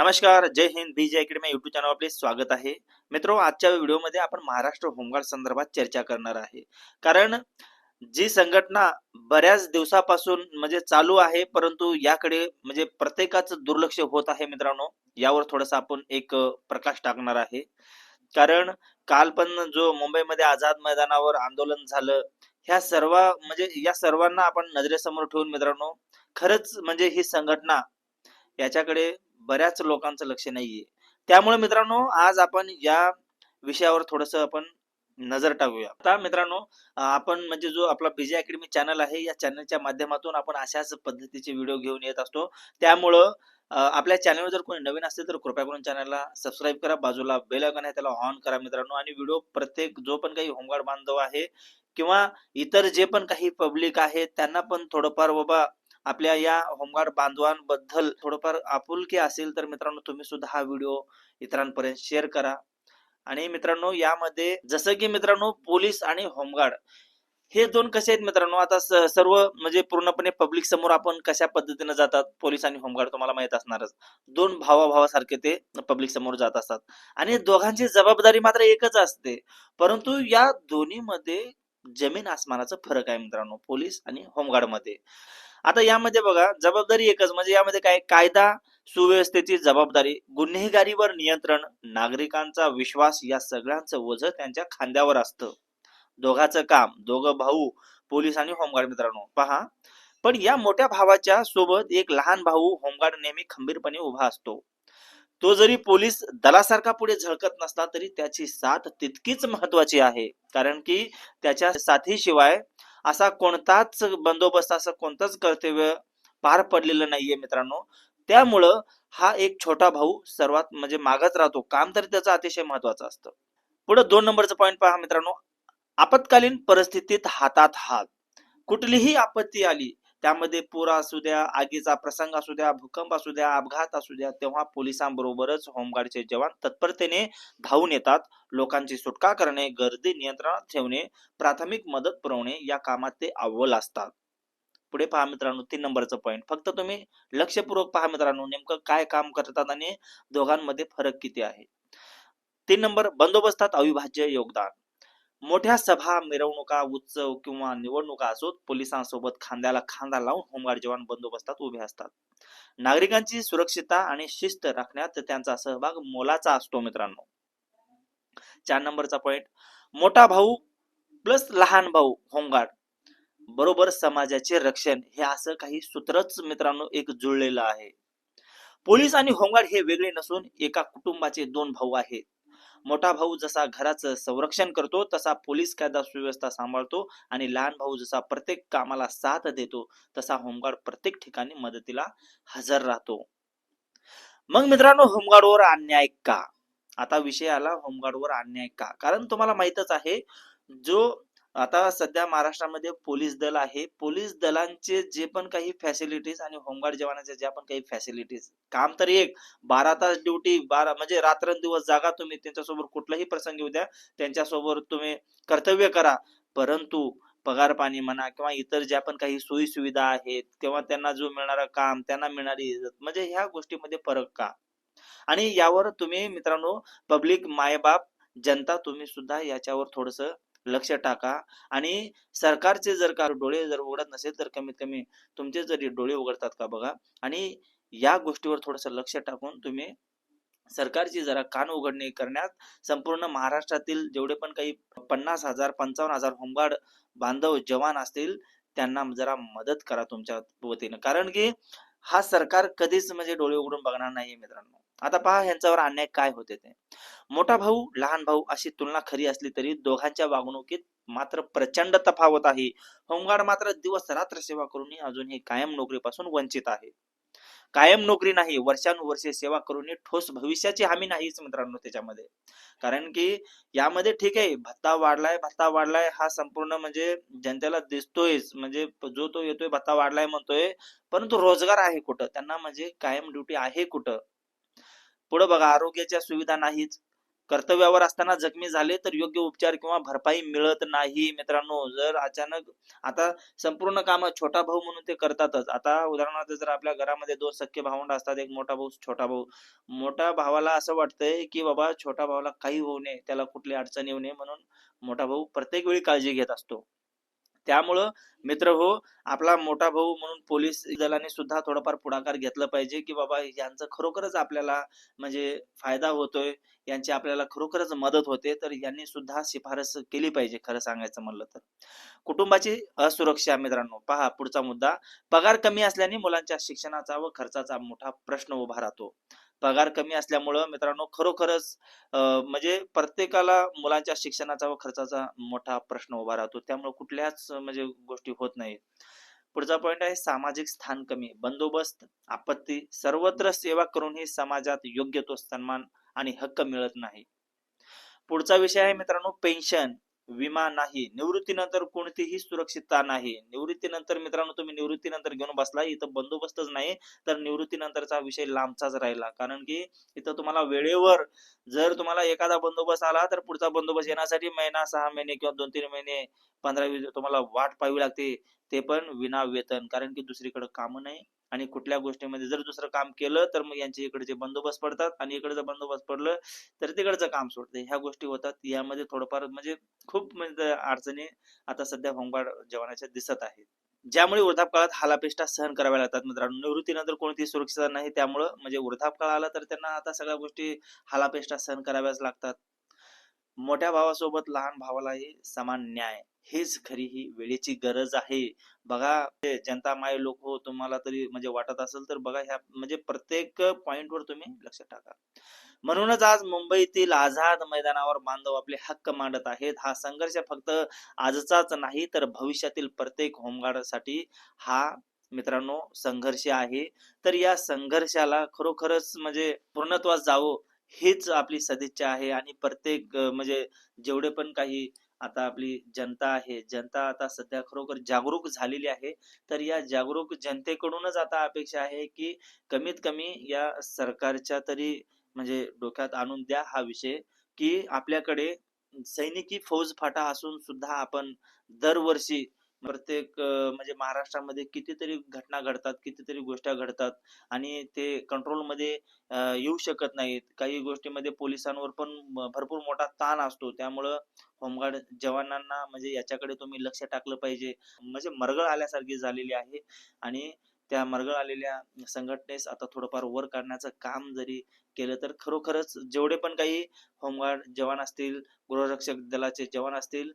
नमस्कार जय Hind B J academy YouTube channel आपले स्वागत आहे. मित्रो आजच्या व्हिडिओमध्ये आपण महाराष्ट्र होमगार्ड संदर्भात चर्चा करणार आहे. कारण जी संघटना बऱ्याच दिवसापासून म्हणजे चालू आहे परंतु याकडे म्हणजे प्रत्येकाचं दुर्लक्ष होत आहे मित्रांनो. यावर थोडस आपण एक प्रकाश टाकणार आहे. कारण काल पण जो मुंबईमध्ये आझाद मैदानावर आंदोलन झालं ह्या सर्व म्हणजे या सर्वांना आपण नजरेसमोर ठेवून मित्रांनो खरंच म्हणजे ही संघटना याच्याकडे बऱ्याच लोकांचं लक्ष नाहीये. त्यामुळे मित्रांनो आज आपण या विषयावर थोडस आपण नजर टाकूया. आता मित्रांनो आपण म्हणजे जो आपला बीजे अकॅडमी चॅनल आहे या चॅनलच्या माध्यमातून आपण अशाच पद्धतीचे व्हिडिओ घेऊन येत असतो. त्यामुळं आपल्या चॅनलवर जर कोणी नवीन असेल तर कृपया करून चॅनलला सबस्क्राईब करा बाजूला बेल आयकॉन आहे त्याला ऑन करा मित्रांनो. आणि व्हिडिओ प्रत्येक जो पण काही होमगार्ड बांधव आहे किंवा इतर जे पण काही पब्लिक आहे त्यांना पण थोडंफार बाबा आपल्या या होमगार्ड बांधवांबद्दल थोडंफार आपुलकी असेल तर मित्रांनो तुम्ही सुद्धा हा व्हिडिओ इतरांपर्यंत शेअर करा. आणि मित्रांनो यामध्ये जसं की मित्रांनो पोलीस आणि होमगार्ड हे दोन कसे आहेत मित्रांनो? आता सर्व म्हणजे पूर्णपणे पब्लिक समोर आपण कशा पद्धतीने जातात? पोलीस आणि होमगार्ड तुम्हाला माहीत असणारच. दोन भावाभावासारखे ते पब्लिक समोर जात असतात. आणि दोघांची जबाबदारी मात्र एकच असते. परंतु या दोन्हीमध्ये जमीन आसमानाचा फरक आहे मित्रांनो पोलीस आणि होमगार्डमध्ये आता यामध्ये बघा जबाबदारी एकच म्हणजे यामध्ये काय? कायदा सुव्यवस्थेची जबाबदारी. गुन्हेगारीवर नियंत्रण नागरिकांचा विश्वास या सगळ्यांचं ओझ त्यांच्या खांद्यावर असतं. दोघाचं काम दोघं भाऊ पोलीस आणि होमगार्ड मित्रांनो. पहा. पण या मोठ्या भावाच्या सोबत एक लहान भाऊ होमगार्ड नेहमी खंबीरपणे उभा असतो. तो जरी पोलीस दलासारखा पुढे झळकत नसला तरी त्याची साथ तितकीच महत्वाची आहे. कारण की त्याच्या साथीशिवाय असा कोणताच बंदोबस्त असं कोणतंच कर्तव्य पार पडलेलं नाहीये मित्रांनो. त्यामुळं हा एक छोटा भाऊ सर्वात म्हणजे मागच राहतो. काम तर त्याचं अतिशय महत्वाचं असतं. पुढे दोन नंबरचं पॉईंट पहा मित्रांनो. आपत्कालीन परिस्थितीत हातात हात. कुठलीही आपत्ती आली त्यामध्ये पूर असू द्या आगीचा प्रसंग असू द्या भूकंप असू द्या अपघात असू द्या तेव्हा पोलिसांबरोबरच होमगार्डचे जवान तत्परतेने धावून येतात. लोकांची सुटका करणे गर्दी नियंत्रणात ठेवणे प्राथमिक मदत पुरवणे या कामात ते अव्वल असतात. पुढे पहा मित्रांनो तीन नंबरचं पॉईंट फक्त तुम्ही लक्षपूर्वक पहा मित्रांनो नेमकं काय काम करतात आणि दोघांमध्ये फरक किती आहे? तीन नंबर बंदोबस्तात अविभाज्य योगदान. मोठ्या सभा मिरवणुका उत्सव किंवा निवडणुका असोत पोलिसांसोबत खांद्याला खांदा लावून होमगार्ड जवान बंदोबस्तात उभे असतात. नागरिकांची सुरक्षितता आणि शिस्त राखण्यात त्यांचा सहभाग मोलाचा असतो मित्रांनो. चार नंबरचा पॉइंट मोठा भाऊ प्लस लहान भाऊ होमगार्ड. बरोबर समाजाचे रक्षण हे असं काही सूत्रच मित्रांनो एक जुळलेलं आहे. पोलीस आणि होमगार्ड हे वेगळे नसून एका कुटुंबाचे दोन भाऊ आहेत. मोठा भाऊ जसा घराचं संरक्षण करतो तसा पोलीस कायदा सुव्यवस्था सांभाळतो आणि लहान भाऊ जसा प्रत्येक कामाला साथ देतो तसा होमगार्ड प्रत्येक ठिकाणी मदतीला हजर राहतो. मग मित्रांनो होमगार्डवर अन्याय का? आता विषय आला होमगार्डवर अन्याय का? कारण तुम्हाला माहितच आहे जो आता सध्या महाराष्ट्रामध्ये पोलीस दल आहे पोलीस दलांचे जे पण काही फॅसिलिटीज आणि होमगार्ड जवानाच्या ज्या पण काही फॅसिलिटीज काम तर एक बारा तास ड्युटी बारा म्हणजे रात्रंदिवस जागा तुम्ही त्यांच्यासोबत कुठलाही प्रसंग येऊ द्या त्यांच्यासोबत तुम्ही कर्तव्य करा. परंतु पगार पाणी म्हणा किंवा इतर ज्या पण काही सोयी सुविधा आहेत किंवा त्यांना जो मिळणारा काम त्यांना मिळणारी इज्जत म्हणजे ह्या गोष्टीमध्ये फरक का? आणि यावर तुम्ही मित्रांनो पब्लिक मायबाप जनता तुम्ही सुद्धा याच्यावर थोडस लक्ष टाका. आणि सरकारचे जर का डोळे जर उघडत नसेल तर कमीत कमी तुमचे जरी डोळे उघडतात का बघा? आणि या गोष्टीवर थोडस लक्ष टाकून तुम्ही सरकारची जरा कान उघडणी करण्यात संपूर्ण महाराष्ट्रातील जेवढे पण काही पन्नास हजार पंचावन्न हजार होमगार्ड बांधव जवान असतील त्यांना जरा मदत करा तुमच्या वतीनं. कारण की हा सरकार कधीच म्हणजे डोळे उघडून बघणार नाहीये मित्रांनो. आता पहा ह्यांच्यावर अन्याय काय होते ते. मोठा भाऊ लहान भाऊ अशी तुलना खरी असली तरी दोघांच्या वागणुकीत मात्र प्रचंड तफावत आहे. होमगार्ड मात्र दिवस रात्र सेवा करूनही अजूनही कायम नोकरीपासून वंचित आहे. कायम नोकरी नाही वर्षानुवर्षे सेवा करूनही ठोस भविष्याची हमी नाहीच मित्रांनो त्याच्यामध्ये. कारण की यामध्ये ठीक आहे भत्ता वाढलाय भत्ता वाढलाय हा संपूर्ण म्हणजे जनतेला दिसतोयच. म्हणजे जो तो येतोय भत्ता वाढलाय म्हणतोय परंतु रोजगार आहे कुठं? त्यांना म्हणजे कायम ड्युटी आहे कुठं? पुढे बघा आरोग्याच्या सुविधा नाहीच कर्तव्यावर असताना जखमी झाले तर योग्य उपचार किंवा भरपाई मिळत नाही. मित्रांनो जर अचानक आता संपूर्ण काम छोटा भाऊ म्हणून ते करतातच. आता उदाहरणार्थ जर आपल्या घरामध्ये दोन सख्खे भावंड असतात एक मोठा भाऊ छोटा भाऊ. मोठ्या भावाला असं वाटतंय की बाबा छोटा भावाला काही होऊ नये त्याला कुठली अडचण येऊ नये म्हणून मोठा भाऊ प्रत्येक वेळी काळजी घेत असतो. त्यामुळं मित्र हो आपला मोठा भाऊ म्हणून पोलीस दलाने सुद्धा थोडाफार पुढाकार घेतलं पाहिजे की बाबा यांचं खरोखरच आपल्याला म्हणजे फायदा होतोय यांची आपल्याला खरोखरच मदत होते तर यांनी सुद्धा शिफारस केली पाहिजे खरं सांगायचं म्हणलं तर. कुटुंबाची असुरक्षा मित्रांनो पहा पुढचा मुद्दा. पगार कमी असल्याने मुलांच्या शिक्षणाचा व खर्चाचा मोठा प्रश्न उभा राहतो. पगार कमी असल्यामुळं मित्रांनो खरोखरच अं, म्हणजे प्रत्येकाला मुलांच्या शिक्षणाचा व खर्चाचा मोठा प्रश्न उभा राहतो. त्यामुळे कुठल्याच म्हणजे गोष्टी होत नाही पुढचा पॉइंट आहे सामाजिक स्थान कमी बंदोबस्त आपत्ती सर्वत्र सेवा करूनही समाजात योग्य तो सन्मान आणि हक्क मिळत नाही. पुढचा विषय आहे मित्रांनो पेन्शन. विमा नाही निवृत्तीनंतर कोणतीही सुरक्षितता नाही. निवृत्तीनंतर मित्रांनो तुम्ही निवृत्तीनंतर घेऊन बसला इथं बंदोबस्तच नाही तर निवृत्तीनंतरचा विषय लांबचाच राहिला. कारण की इथं तुम्हाला वेळेवर जर तुम्हाला एखादा बंदोबस्त आला तर पुढचा बंदोबस्त येण्यासाठी महिना सहा महिने किंवा दोन तीन महिने पंधरा वीस तुम्हाला वाट पाहावी लागते. ते पण विना वेतन कारण की दुसरीकडे काम नाही. आणि कुठल्या गोष्टीमध्ये जर दुसरं काम केलं तर मग यांच्या इकडचे बंदोबस्त पडतात आणि इकडचं बंदोबस्त पडलं तर तिकडचं काम सोडते. ह्या गोष्टी होतात. यामध्ये थोडंफार म्हणजे खूप म्हणजे अडचणी आता सध्या होमगार्ड जवानाच्या दिसत आहेत. ज्यामुळे वृद्धापकाळात हालापेष्टा सहन कराव्या लागतात मित्रांनो. निवृत्तीनंतर कोणती सुरक्षितता नाही त्यामुळं म्हणजे वृद्धापकाळ आला तर त्यांना आता सगळ्या गोष्टी हालापेष्टा सहन कराव्याच लागतात. मोठ्या भावासोबत लहान भावालाही समान न्याय. हेच खरी ही वेळेची गरज आहे. बघा म्हणजे जनता माय लोक हो तुम्हाला तरी म्हणजे वाटत असेल तर बघा ह्या म्हणजे प्रत्येक पॉइंटवर तुम्ही लक्ष टाका. म्हणूनच आज मुंबईतील आझाद मैदानावर बांधव आपले हक्क मांडत आहेत. हा संघर्ष फक्त आजचाच नाही तर भविष्यातील प्रत्येक होमगार्डसाठी हा मित्रांनो संघर्ष आहे. तर या संघर्षाला खरोखरच म्हणजे पूर्णत्वास जावं हीच आपली सदिच्छा आहे. आणि प्रत्येक म्हणजे जेवढे पण काही आता आपली जनता आहे. जनता आता सध्या खरोखर जागरूक झालेली आहे. तर या जागरूक जनतेकडूनच आता अपेक्षा आहे की कमीत कमी या सरकारच्या तरी म्हणजे डोक्यात आणून द्या हा विषय की आपल्याकडे सैनिकी फौज फाटा असून सुद्धा आपण दरवर्षी प्रत्येक म्हणजे महाराष्ट्रामध्ये कितीतरी घटना घडतात कितीतरी गोष्टी घडतात आणि ते कंट्रोलमध्ये येऊ शकत नाहीत. काही गोष्टीमध्ये पोलिसांवर पण भरपूर मोठा ताण असतो. त्यामुळं होमगार्ड जवानांना म्हणजे याच्याकडे तुम्ही लक्ष टाकलं पाहिजे. म्हणजे मरगळ आल्यासारखी झालेली आहे आणि त्या मरगळ आलेल्या संघटनेस आता थोडंफार वर काढण्याचं काम जरी केलं तर खरोखरच जेवढे पण काही होमगार्ड जवान असतील गृहरक्षक दलाचे जवान असतील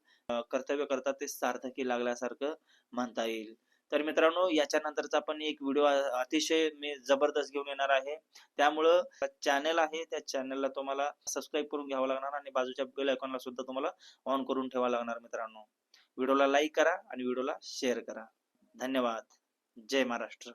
कर्तव्य करतात ते सार्थकी लागल्यासारखं म्हणता येईल. तर मित्रांनो याच्या नंतरचा पण एक व्हिडिओ अतिशय मी जबरदस्त घेऊन येणार आहे. त्यामुळं चॅनल आहे त्या चॅनलला तुम्हाला सबस्क्राईब करून घ्यावं लागणार आणि बाजूच्या बेल आयकॉनला सुद्धा तुम्हाला ऑन करून ठेवावं लागणार मित्रांनो. व्हिडिओला लाईक करा आणि व्हिडिओला शेअर करा. धन्यवाद. जय महाराष्ट्र.